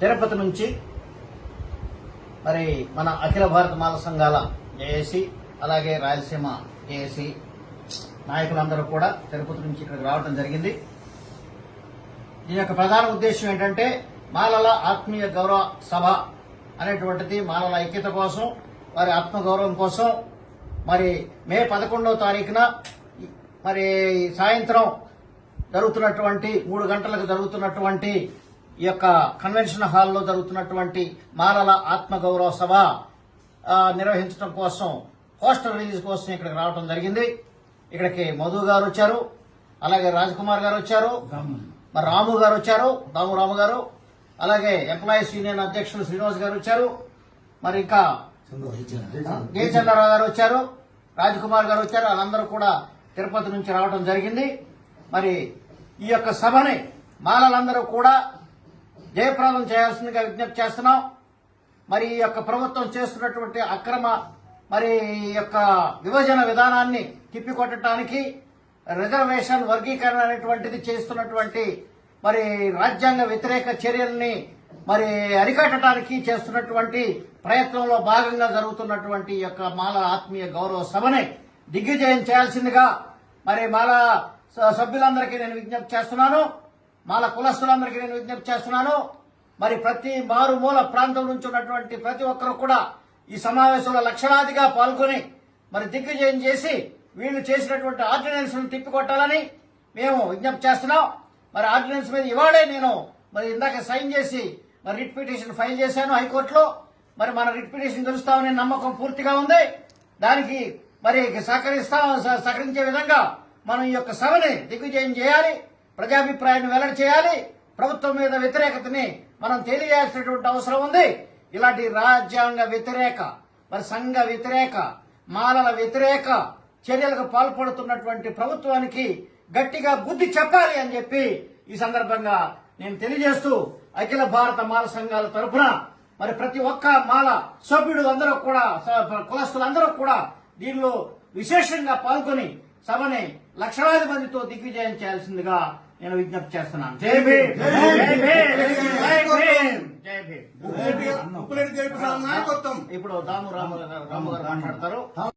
తిరుపతి నుంచి మరి మన అఖిల భారత మాల సంఘాల జేఏసీ అలాగే రాయలసీమ జేఏసీ నాయకులందరూ కూడా తిరుపతి నుంచి ఇక్కడికి రావడం జరిగింది. దీని యొక్క ప్రధాన ఉద్దేశం ఏంటంటే మాలల ఆత్మీయ గౌరవ సభ అనేటువంటిది మాలల ఐక్యత కోసం వారి ఆత్మగౌరవం కోసం. మరి మే పదకొండవ తారీఖున మరి సాయంత్రం జరుగుతున్నటువంటి మూడు గంటలకు జరుగుతున్నటువంటి ఈ యొక్క కన్వెన్షన్ హాల్లో జరుగుతున్నటువంటి మాలల ఆత్మగౌరవ సభ నిర్వహించడం కోసం పోస్టర్ రిలీజ్ కోసం ఇక్కడికి రావడం జరిగింది. ఇక్కడికి మధు గారు వచ్చారు. అలాగే రాజ్కుమార్ గారు వచ్చారు. మరి రాము గారు వచ్చారు. దాము రాము గారు. అలాగే ఎంప్లాయీస్ యూనియన్ అధ్యక్షులు శ్రీనివాస్ గారు వచ్చారు. మరి ఇంకా జయచంద్రరావు గారు వచ్చారు. రాజ్కుమార్ గారు వచ్చారు. వాళ్ళందరూ కూడా తిరుపతి నుంచి రావడం జరిగింది. మరి ఈ యొక్క సభని మాలలందరూ కూడా జయప్రదం చేయాల్సిందిగా విజ్ఞప్తి చేస్తున్నాం. మరి ఈ యొక్క ప్రభుత్వం చేస్తున్నటువంటి అక్రమ మరి ఈ యొక్క విభజన విధానాన్ని తిప్పికొట్టడానికి రిజర్వేషన్ వర్గీకరణ అనేటువంటిది చేస్తున్నటువంటి మరి రాజ్యాంగ వ్యతిరేక చర్యల్ని మరి అరికట్టడానికి చేస్తున్నటువంటి ప్రయత్నంలో భాగంగా జరుగుతున్నటువంటి యొక్క మాల ఆత్మీయ గౌరవ సభని దిగ్విజయం చేయాల్సిందిగా మరి మాల స- సభ్యులందరికీ నేను విజ్ఞప్తి చేస్తున్నాను. మాల కులస్తులందరికీ నేను విజ్ఞప్తి చేస్తున్నాను. మరి ప్రతి మారుమూల ప్రాంతం నుంచి ఉన్నటువంటి ప్రతి ఒక్కరు కూడా ఈ సమావేశంలో లక్షలాదిగా పాల్గొని మరి దిగ్విజయం చేసి వీళ్ళు చేసినటువంటి ఆర్డినెన్స్ తిప్పికొట్టాలని మేము విజ్ఞప్తి చేస్తున్నాం. మరి ఆర్డినెన్స్ మీద ఇవాళే నేను మరి ఇందాక సైన్ చేసి మరి రిట్ పిటిషన్ ఫైల్ చేశాను హైకోర్టులో. మరి మన రిట్ పిటిషన్ గెలుస్తామనే నమ్మకం పూర్తిగా ఉంది. దానికి మరి సహకరిస్తాం స- సహకరించే విధంగా మనం ఈ యొక్క సభని దిగ్విజయం చేయాలి. ప్రజాభిప్రాయాన్ని వెల్లడి చేయాలి. ప్రభుత్వం మీద వ్యతిరేకతని మనం తెలియజేయాల్సినటువంటి అవసరం ఉంది. ఇలాంటి రాజ్యాంగ వ్యతిరేక మరి సంఘ వ్యతిరేక మాలల వ్యతిరేక చర్యలకు పాల్పడుతున్నటువంటి ప్రభుత్వానికి గట్టిగా బుద్ధి చెప్పాలి అని చెప్పి ఈ సందర్భంగా నేను తెలియజేస్తూ అఖిల భారత మాల సంఘాల తరఫున మరి ప్రతి ఒక్క మాల సభ్యుడు అందరూ కూడా కులస్తులందరూ కూడా దీనిలో విశేషంగా పాల్గొని సభని లక్షలాది మందితో దిగ్విజయం చేయాల్సిందిగా నేను విజ్ఞప్తి చేస్తున్నాను. జై భీమ్. ఇప్పుడు దాము రాము రాము గారు మాట్లాడతారు.